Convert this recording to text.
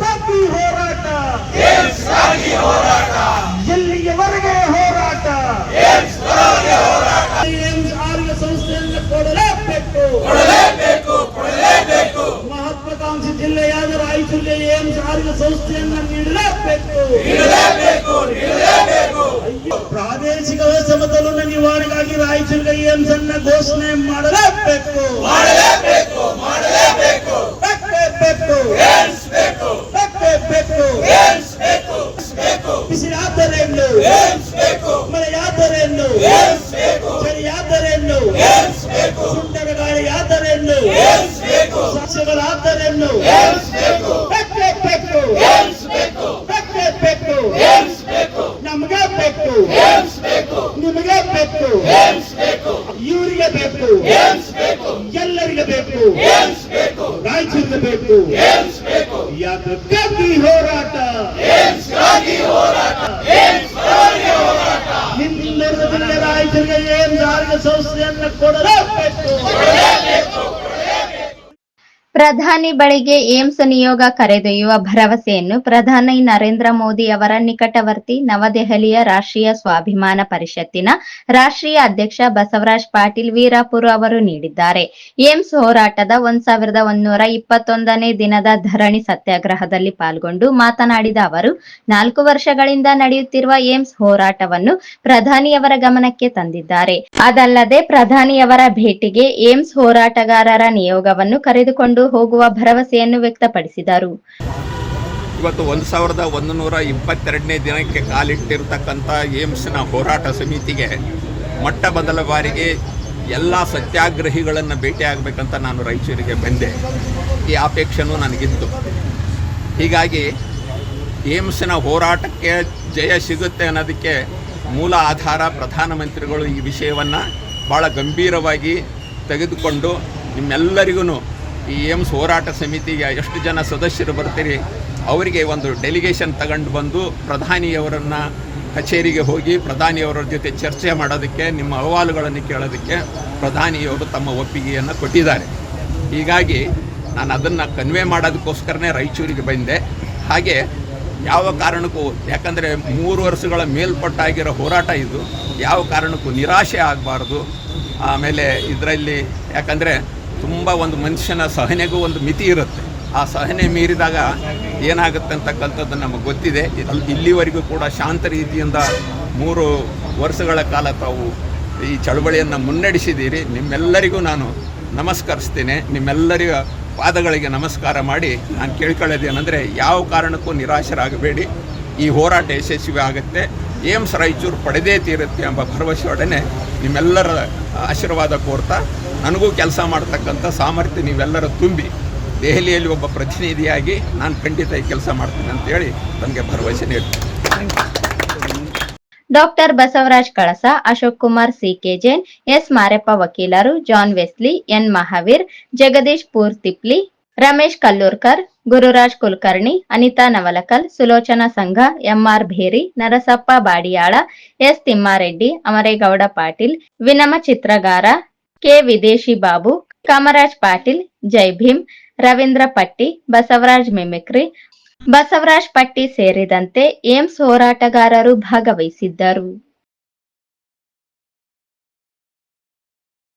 ಬಾಕಿ ಹೋರಾಟ. ಎಲ್ಲಿಯವರೆಗೆ ಹೋರಾಟ? ಆರೋಗ್ಯ ಸಂಸ್ಥೆಯನ್ನು ಕೊಡಲೇಬೇಕು. ಕೊಡಲೇಬೇಕು ಮಹತ್ವಾಕಾಂಕ್ಷಿ ಜಿಲ್ಲೆಯಾದ ರಾಯಚೂರಿಗೆ ಏಮ್ಸ್ ಆರೋಗ್ಯ ಸಂಸ್ಥೆಯನ್ನು ನೀಡಲೇಬೇಕು. ನೀಡಲೇಬೇಕು ಪ್ರಾದೇಶಿಕ ಸಮತೋಲನ ನಿವಾರಣೆಗಾಗಿ ರಾಯಚೂರಿಗೆ ಏಮ್ಸ್ ಅನ್ನ ಘೋಷಣೆ ಮಾಡಲೇಬೇಕು. ಬೇಕು ಬೇಕು ನಮಗೆ ಬೇಕು ನಿಮಗೆ ಬೇಕು ಇವರಿಗೆ ಬೇಕು ಎಲ್ಲರಿಗೆ ಬೇಕು ರಾಯಚೂರಿಗೆ ಬೇಕು ಯಾತಕ್ಕಾಗಿ ಹೋರಾಟ? ಹಿಂದುಳಿದ ರಾಯಚೂರಿಗೆ ಏನ್ ಸಾರಿಗೆ ಸಂಸ್ಥೆಯನ್ನು ಕೊಡಲೇಬೇಕು ಪ್ರಧಾನಿ ಬಳಿಗೆ ಏಮ್ಸ್ ನಿಯೋಗ ಕರೆದೊಯ್ಯುವ ಭರವಸೆಯನ್ನು ಪ್ರಧಾನಿ ನರೇಂದ್ರ ಮೋದಿ ಅವರ ನಿಕಟವರ್ತಿ ನವದೆಹಲಿಯ ರಾಷ್ಟ್ರೀಯ ಸ್ವಾಭಿಮಾನ ಪರಿಷತ್ತಿನ ರಾಷ್ಟ್ರೀಯ ಅಧ್ಯಕ್ಷ ಬಸವರಾಜ್ ಪಾಟೀಲ್ ವೀರಾಪುರ ಅವರು ನೀಡಿದ್ದಾರೆ. ಏಮ್ಸ್ ಹೋರಾಟದ ಒಂದ್ ಸಾವಿರದ ಒಂದೂರ ಇಪ್ಪತ್ತೊಂದನೇ ದಿನದ ಧರಣಿ ಸತ್ಯಾಗ್ರಹದಲ್ಲಿ ಪಾಲ್ಗೊಂಡು ಮಾತನಾಡಿದ ಅವರು, ನಾಲ್ಕು ವರ್ಷಗಳಿಂದ ನಡೆಯುತ್ತಿರುವ ಏಮ್ಸ್ ಹೋರಾಟವನ್ನು ಪ್ರಧಾನಿಯವರ ಗಮನಕ್ಕೆ ತಂದಿದ್ದಾರೆ. ಅದಲ್ಲದೆ ಪ್ರಧಾನಿಯವರ ಭೇಟಿಗೆ ಏಮ್ಸ್ ಹೋರಾಟಗಾರರ ನಿಯೋಗವನ್ನು ಕರೆದುಕೊಂಡು ಹೋಗುವ ಭರವಸೆಯನ್ನು ವ್ಯಕ್ತಪಡಿಸಿದರು. ಇವತ್ತು ಒಂದು ಸಾವಿರದ ಒಂದು ನೂರ ಇಪ್ಪತ್ತೆರಡನೇ ದಿನಕ್ಕೆ ಕಾಲಿಟ್ಟಿರತಕ್ಕಂಥ ಏಮ್ಸ್ನ ಹೋರಾಟ ಸಮಿತಿಗೆ ಮೊಟ್ಟ ಮೊದಲ ಬಾರಿಗೆ ಎಲ್ಲ ಸತ್ಯಾಗ್ರಹಿಗಳನ್ನು ಭೇಟಿಯಾಗಬೇಕಂತ ನಾನು ರಾಯಚೂರಿಗೆ ಬಂದೆ. ಈ ಅಪೇಕ್ಷೆನೂ ನನಗಿತ್ತು. ಹೀಗಾಗಿ ಏಮ್ಸ್ನ ಹೋರಾಟಕ್ಕೆ ಜಯ ಸಿಗುತ್ತೆ ಅನ್ನೋದಕ್ಕೆ ಮೂಲ ಆಧಾರ ಪ್ರಧಾನಮಂತ್ರಿಗಳು ಈ ವಿಷಯವನ್ನು ಭಾಳ ಗಂಭೀರವಾಗಿ ತೆಗೆದುಕೊಂಡು ನಿಮ್ಮೆಲ್ಲರಿಗೂ ಈ ಏಮ್ಸ್ ಹೋರಾಟ ಸಮಿತಿಗೆ ಎಷ್ಟು ಜನ ಸದಸ್ಯರು ಬರ್ತೀರಿ? ಅವರಿಗೆ ಒಂದು ಡೆಲಿಗೇಷನ್ ತಗೊಂಡು ಬಂದು ಪ್ರಧಾನಿಯವರನ್ನು ಕಚೇರಿಗೆ ಹೋಗಿ ಪ್ರಧಾನಿಯವರ ಜೊತೆ ಚರ್ಚೆ ಮಾಡೋದಕ್ಕೆ, ನಿಮ್ಮ ಅಹವಾಲುಗಳನ್ನು ಕೇಳೋದಕ್ಕೆ ಪ್ರಧಾನಿಯವರು ತಮ್ಮ ಒಪ್ಪಿಗೆಯನ್ನು ಕೊಟ್ಟಿದ್ದಾರೆ. ಹೀಗಾಗಿ ನಾನು ಅದನ್ನು ಕನ್ವೆ ಮಾಡೋದಕ್ಕೋಸ್ಕರನೇ ರಾಯಚೂರಿಗೆ ಬಂದೆ. ಹಾಗೆ ಯಾವ ಕಾರಣಕ್ಕೂ, ಯಾಕಂದರೆ ಮೂರು ವರ್ಷಗಳ ಮೇಲ್ಪಟ್ಟಾಗಿರೋ ಹೋರಾಟ ಇದು, ಯಾವ ಕಾರಣಕ್ಕೂ ನಿರಾಶೆ ಆಗಬಾರ್ದು. ಆಮೇಲೆ ಇದರಲ್ಲಿ ಯಾಕಂದರೆ ತುಂಬ ಒಂದು ಮನುಷ್ಯನ ಸಹನೆಗೂ ಒಂದು ಮಿತಿ ಇರುತ್ತೆ. ಆ ಸಹನೆ ಮೀರಿದಾಗ ಏನಾಗುತ್ತೆ ಅಂತಕ್ಕಂಥದ್ದು ನಮಗೆ ಗೊತ್ತಿದೆ. ಇಲ್- ಇಲ್ಲಿವರೆಗೂ ಕೂಡ ಶಾಂತ ರೀತಿಯಿಂದ ಮೂರು ವರ್ಷಗಳ ಕಾಲ ತಾವು ಈ ಚಳವಳಿಯನ್ನು ಮುನ್ನಡೆಸಿದ್ದೀರಿ. ನಿಮ್ಮೆಲ್ಲರಿಗೂ ನಾನು ನಮಸ್ಕರಿಸ್ತೇನೆ. ನಿಮ್ಮೆಲ್ಲರಿಗ ಪಾದಗಳಿಗೆ ನಮಸ್ಕಾರ ಮಾಡಿ ನಾನು ಕೇಳ್ಕೊಳ್ಳೋದೇನೆಂದರೆ ಯಾವ ಕಾರಣಕ್ಕೂ ನಿರಾಶರಾಗಬೇಡಿ. ಈ ಹೋರಾಟ ಯಶಸ್ವಿ ಆಗುತ್ತೆ. ಏಮ್ಸ್ ರಾಯಚೂರು ಪಡೆದೇ ತೀರುತ್ತೆ ಎಂಬ ಭರವಸೆಯೊಡನೆ ನಿಮ್ಮೆಲ್ಲರ ಆಶೀರ್ವಾದ ಕೋರ್ತಾ ನನಗೂ ಕೆಲಸ ಮಾಡ್ತಕ್ಕಂಥ ಸಾಮರ್ಥ್ಯ ನೀವೆಲ್ಲರೂ ತುಂಬಿ ದೆಹಲಿಯಲ್ಲಿ ಒಬ್ಬ ಪ್ರತಿನಿಧಿಯಾಗಿ ನಾನು ಖಂಡಿತ ಈ ಕೆಲಸ ಮಾಡ್ತೀನಿ ಅಂತೇಳಿ ನನಗೆ ಭರವಸೆ ನೀಡ್ತೀನಿ. Doctor Basavaraj Kalasa, Ashok Kumar C K Jain, S Mareppa ವಕೀಲರು, John Wesley, N Mahavir, Jagadish Purtipli Ramesh Kallurkar, Gururaj Kulkarni, Anita Navalkal, Sulochana Sangha, M R Bheri, Narasappa Badiyala, S Thimmareddy, Amaregowda Patil, Vinama Chitragar K ವಿದೇಶಿ ಬಾಬು ಕಾಮರಾಜ್ ಪಾಟೀಲ್ ಜೈ ಭೀಮ್ ರವೀಂದ್ರ ಪಟ್ಟಿ Basavaraj mimicry Basavaraj ಪಟ್ಟಿ ಸೇರಿದಂತೆ AIIMS ಹೋರಾಟಗಾರರು ಭಾಗವಹಿಸಿದ್ದರು